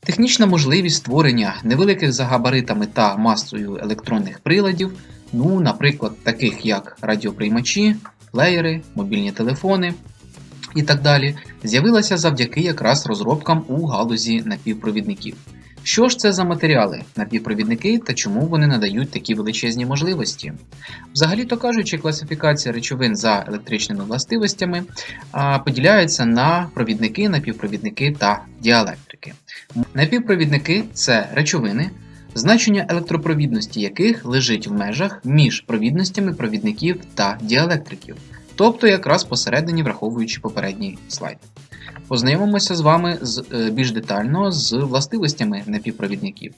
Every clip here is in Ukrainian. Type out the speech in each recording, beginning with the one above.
Технічна можливість створення невеликих за габаритами та масою електронних приладів, ну, наприклад, таких як радіоприймачі, плеєри, мобільні телефони і так далі, з'явилася завдяки якраз розробкам у галузі напівпровідників. Що ж це за матеріали напівпровідники та чому вони надають такі величезні можливості? Взагалі-то кажучи, класифікація речовин за електричними властивостями поділяється на провідники, напівпровідники та діелектрики. Напівпровідники це речовини, значення електропровідності яких лежить в межах між провідностями провідників та діелектриків, тобто якраз посередині враховуючи попередній слайд. Познайомимося з вами з, е, більш детально з властивостями напівпровідників.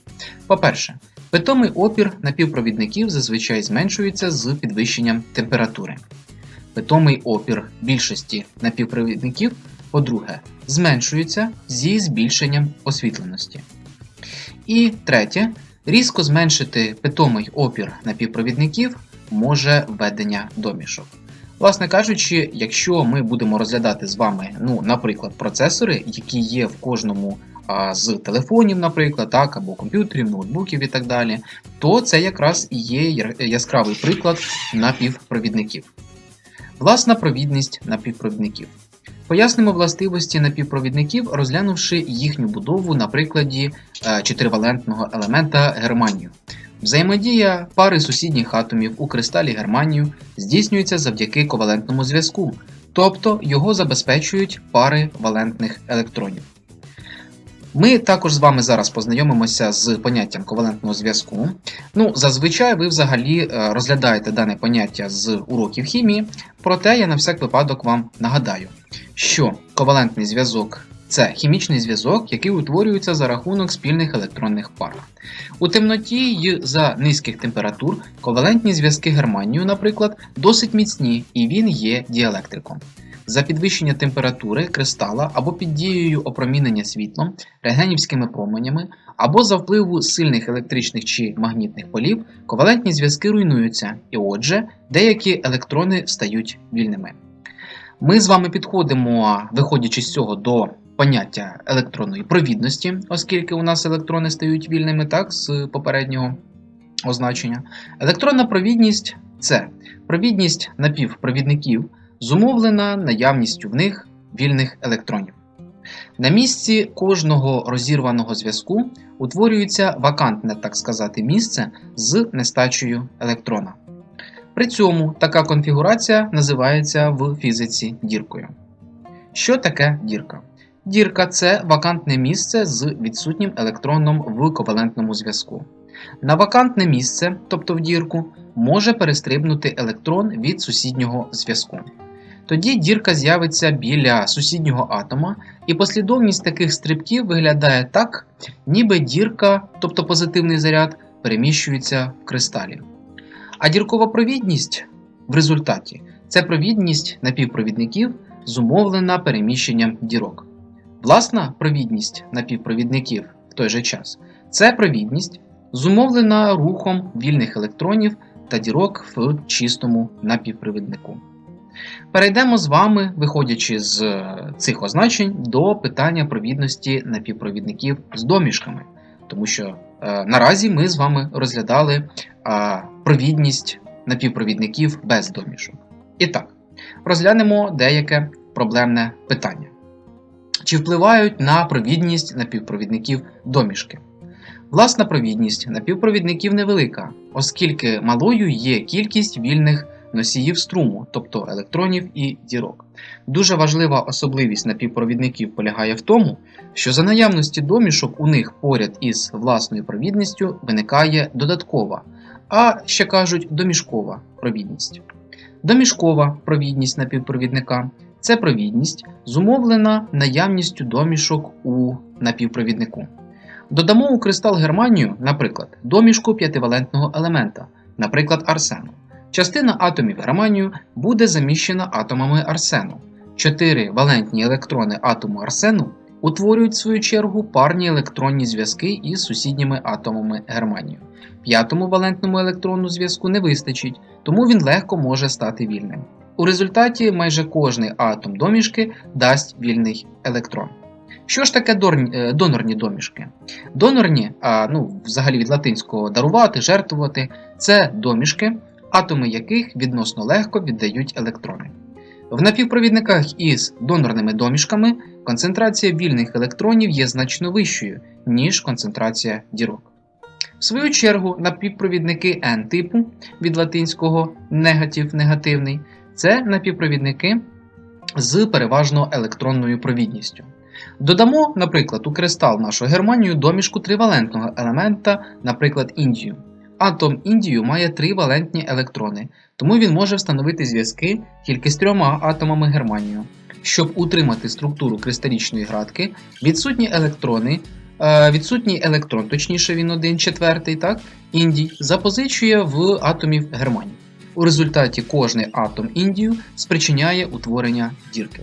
По-перше, питомий опір напівпровідників зазвичай зменшується з підвищенням температури. Питомий опір більшості напівпровідників, по-друге, зменшується зі збільшенням освітленості. І третє, різко зменшити питомий опір напівпровідників може введення домішок. Власне кажучи, якщо ми будемо розглядати з вами, ну, наприклад, процесори, які є в кожному а, з телефонів, наприклад, так, або комп'ютерів, ноутбуків і так далі, то це якраз і є яскравий приклад напівпровідників. Власна провідність напівпровідників. Пояснимо властивості напівпровідників, розглянувши їхню будову на прикладі е, чотиривалентного елемента германію. Взаємодія пари сусідніх атомів у кристалі германію здійснюється завдяки ковалентному зв'язку, тобто його забезпечують пари валентних електронів. Ми також з вами зараз познайомимося з поняттям ковалентного зв'язку. Ну, зазвичай ви взагалі е, розглядаєте дане поняття з уроків хімії, проте я на всяк випадок вам нагадаю, що ковалентний зв'язок це хімічний зв'язок, який утворюється за рахунок спільних електронних пар. У темноті й за низьких температур ковалентні зв'язки германію, наприклад, досить міцні, і він є діелектриком. За підвищення температури кристала або під дією опромінення світлом, рентгенівськими променями, або за впливу сильних електричних чи магнітних полів, ковалентні зв'язки руйнуються, і отже, деякі електрони стають вільними. Ми з вами підходимо, виходячи з цього до поняття електронної провідності, оскільки у нас електрони стають вільними так, з попереднього означення. Електронна провідність це провідність напівпровідників, зумовлена наявністю в них вільних електронів. На місці кожного розірваного зв'язку утворюється вакантне, так сказати, місце з нестачею електрона. При цьому така конфігурація називається в фізиці діркою. Що таке дірка? Дірка це вакантне місце з відсутнім електроном в ковалентному зв'язку. На вакантне місце, тобто в дірку, може перестрибнути електрон від сусіднього зв'язку. Тоді дірка з'явиться біля сусіднього атома, і послідовність таких стрибків виглядає так, ніби дірка, тобто позитивний заряд, переміщується в кристалі. А діркова провідність в результаті це провідність напівпровідників, зумовлена переміщенням дірок. Власна провідність напівпровідників в той же час це провідність, зумовлена рухом вільних електронів та дірок в чистому напівпровіднику. Перейдемо з вами, виходячи з е, цих означень, до питання провідності напівпровідників з домішками, тому що е, наразі ми з вами розглядали е, провідність напівпровідників без домішок. І так, розглянемо деяке проблемне питання. Чи впливають на провідність напівпровідників домішки? Власна провідність напівпровідників невелика, оскільки малою є кількість вільних носіїв струму, тобто електронів і дірок. Дуже важлива особливість напівпровідників полягає в тому, що за наявності домішок у них поряд із власною провідністю виникає додаткова, а ще кажуть домішкова провідність. Домішкова провідність напівпровідника це провідність, зумовлена наявністю домішок у напівпровіднику. Додамо у кристал германію, наприклад, домішку п'ятивалентного елемента, наприклад, арсену. Частина атомів германію буде заміщена атомами арсену. Чотири валентні електрони атому арсену утворюють в свою чергу парні електронні зв'язки із сусідніми атомами германію. П'ятому валентному електронну зв'язку не вистачить, тому він легко може стати вільним. У результаті майже кожний атом домішки дасть вільний електрон. Що ж таке е, донорні домішки? Донорні, а, ну, взагалі від латинського дарувати, жертвувати це домішки, атоми яких відносно легко віддають електрони. В напівпровідниках із донорними домішками концентрація вільних електронів є значно вищою, ніж концентрація дірок. В свою чергу, напівпровідники N типу від латинського негатив негативний це напівпровідники з переважно електронною провідністю. Додамо, наприклад, у кристал нашу Германію домішку тривалентного елемента, наприклад, індію. Атом індію має три валентні електрони, тому він може встановити зв'язки тільки з трьома атомами германію. Щоб утримати структуру кристалічної градки, відсутні електрони, е, відсутній електрон, точніше він один четвертий, так, індій, запозичує в атомів германії. У результаті кожний атом індію спричиняє утворення дірки.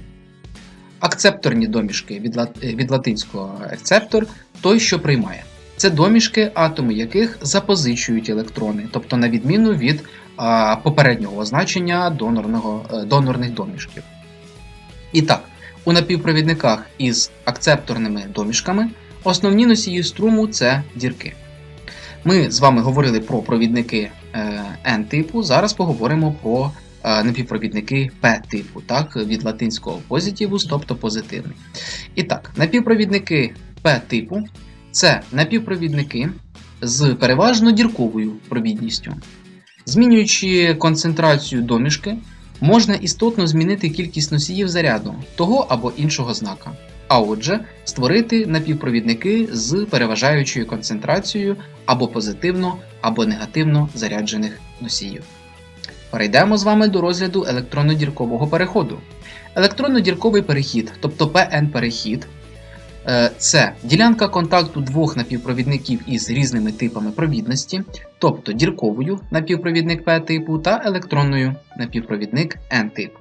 Акцепторні домішки від, е, від латинського акцептор той, що приймає. Це домішки, атоми яких запозичують електрони, тобто на відміну від а, попереднього означення донорного, е, донорних домішків. І так, у напівпровідниках із акцепторними домішками основні носії струму це дірки. Ми з вами говорили про провідники е, N-типу, зараз поговоримо про е, напівпровідники P-типу, так, від латинського positivus, тобто позитивний. І так, напівпровідники P-типу це напівпровідники з переважно дірковою провідністю. Змінюючи концентрацію домішки, можна істотно змінити кількість носіїв заряду того або іншого знака. А отже, створити напівпровідники з переважаючою концентрацією або позитивно, або негативно заряджених носіїв. Перейдемо з вами до розгляду електронно-діркового переходу. Електронно-дірковий перехід, тобто ПН-перехід, це ділянка контакту двох напівпровідників із різними типами провідності, тобто дірковою напівпровідник П-типу та електронною напівпровідник N-типу.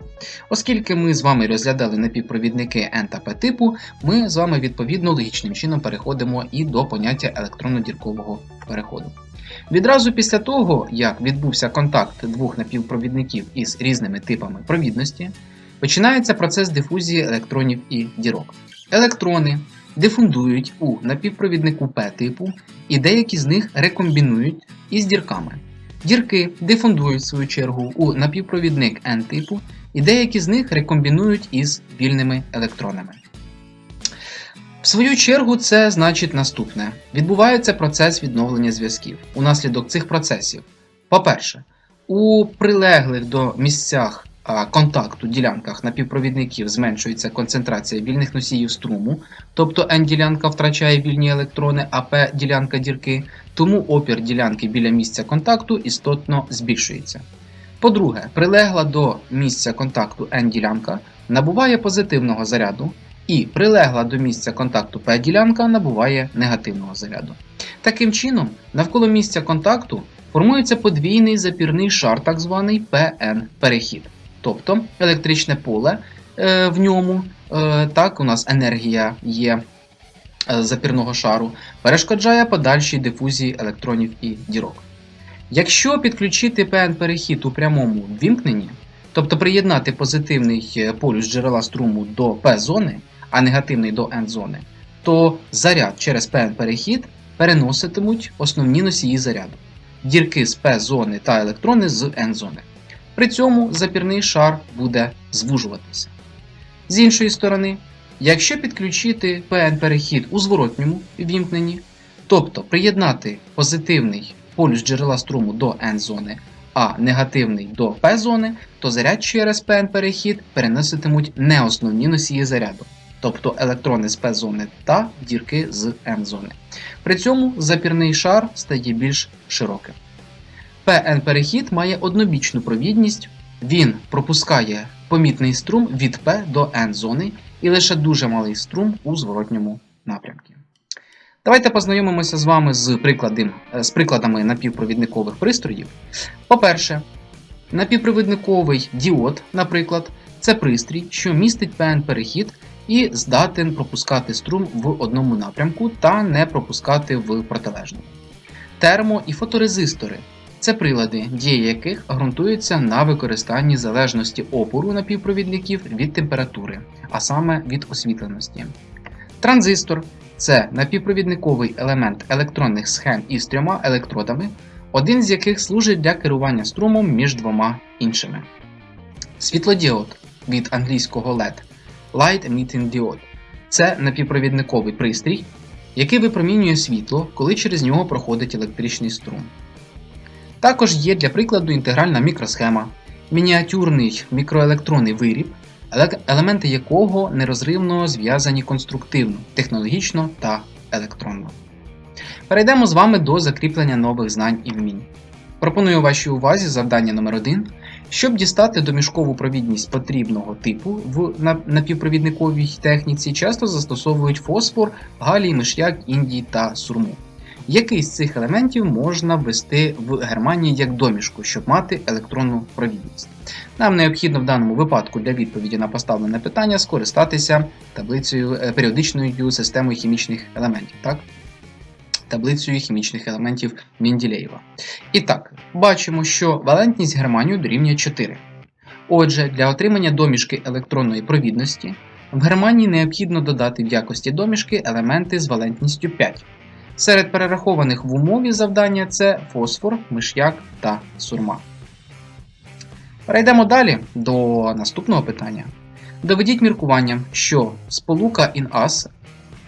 Оскільки ми з вами розглядали напівпровідники N та P типу, ми з вами відповідно логічним чином переходимо і до поняття електронно-діркового переходу. Відразу після того, як відбувся контакт двох напівпровідників із різними типами провідності, починається процес дифузії електронів і дірок. Електрони дифундують у напівпровіднику P типу, і деякі з них рекомбінують із дірками. Дірки дифундують в свою чергу у напівпровідник N типу, і деякі з них рекомбінують із вільними електронами. В свою чергу, це значить наступне: відбувається процес відновлення зв'язків. Унаслідок цих процесів. По-перше, у прилеглих до місцях контакту ділянках напівпровідників зменшується концентрація вільних носіїв струму, тобто N-ділянка втрачає вільні електрони, а P-ділянка дірки, тому опір ділянки біля місця контакту істотно збільшується. По-друге, прилегла до місця контакту N-ділянка набуває позитивного заряду, і прилегла до місця контакту P-ділянка набуває негативного заряду. Таким чином, навколо місця контакту формується подвійний запірний шар, так званий PN-перехід. Тобто електричне поле е, в ньому, е, так, у нас енергія є е, запірного шару, перешкоджає подальшій дифузії електронів і дірок. Якщо підключити PN-перехід у прямому вімкненні, тобто приєднати позитивний е, полюс джерела струму до P-зони, а негативний до N-зони, то заряд через PN-перехід переноситимуть основні носії заряду дірки з P-зони та електрони з N-зони. При цьому запірний шар буде звужуватися. З іншої сторони, якщо підключити PN-перехід у зворотньому вімкненні, тобто приєднати позитивний полюс джерела струму до N-зони, а негативний до P-зони, то заряд через PN-перехід переноситимуть не основні носії заряду, тобто електрони з P-зони та дірки з N-зони. При цьому запірний шар стає більш широким. PN-перехід має однобічну провідність, він пропускає помітний струм від P до N-зони і лише дуже малий струм у зворотньому напрямку. Давайте познайомимося з вами з, прикладом, з прикладами напівпровідникових пристроїв. По-перше, напівпровідниковий діод, наприклад, це пристрій, що містить PN-перехід і здатен пропускати струм в одному напрямку та не пропускати в протилежному. Термо- і фоторезистори це прилади, дія яких ґрунтуються на використанні залежності опору напівпровідників від температури, а саме від освітленості. Транзистор це напівпровідниковий елемент електронних схем із трьома електродами, один з яких служить для керування струмом між двома іншими. Світлодіод від англійського LED Light Emitting Diode це напівпровідниковий пристрій, який випромінює світло, коли через нього проходить електричний струм. Також є для прикладу інтегральна мікросхема, мініатюрний мікроелектронний виріб, елементи якого нерозривно зв'язані конструктивно, технологічно та електронно. Перейдемо з вами до закріплення нових знань і вмінь. Пропоную вашій увазі завдання номер 1 щоб дістати домішкову провідність потрібного типу в напівпровідниковій техніці, часто застосовують фосфор, галій, миш'як, індій та сурму. Який з цих елементів можна ввести в Германії як домішку, щоб мати електронну провідність? Нам необхідно в даному випадку для відповіді на поставлене питання скористатися таблицею е, періодичною системою хімічних елементів. Так? Таблицею хімічних елементів Менділеєва. І так, бачимо, що валентність германію дорівнює 4. Отже, для отримання домішки електронної провідності в Германії необхідно додати в якості домішки елементи з валентністю 5. Серед перерахованих в умові завдання це фосфор, миш'як та сурма. Перейдемо далі до наступного питання. Доведіть міркування, що сполука ін-ас,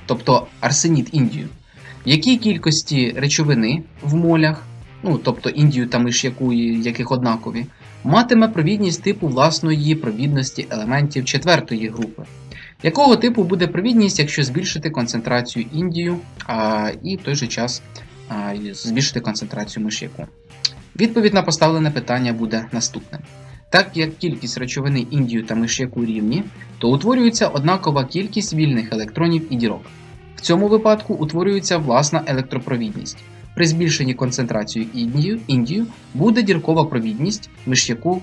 тобто арсеніт індію, в якій кількості речовини в молях, ну тобто індію та миш'яку, яких однакові, матиме провідність типу власної провідності елементів четвертої групи. Якого типу буде провідність, якщо збільшити концентрацію індію а, і в той же час а, збільшити концентрацію миш'яку? Відповідь на поставлене питання буде наступним. Так як кількість речовини індію та миш'яку рівні, то утворюється однакова кількість вільних електронів і дірок. В цьому випадку утворюється власна електропровідність. При збільшенні концентрації індію, індію буде діркова провідність миш'яку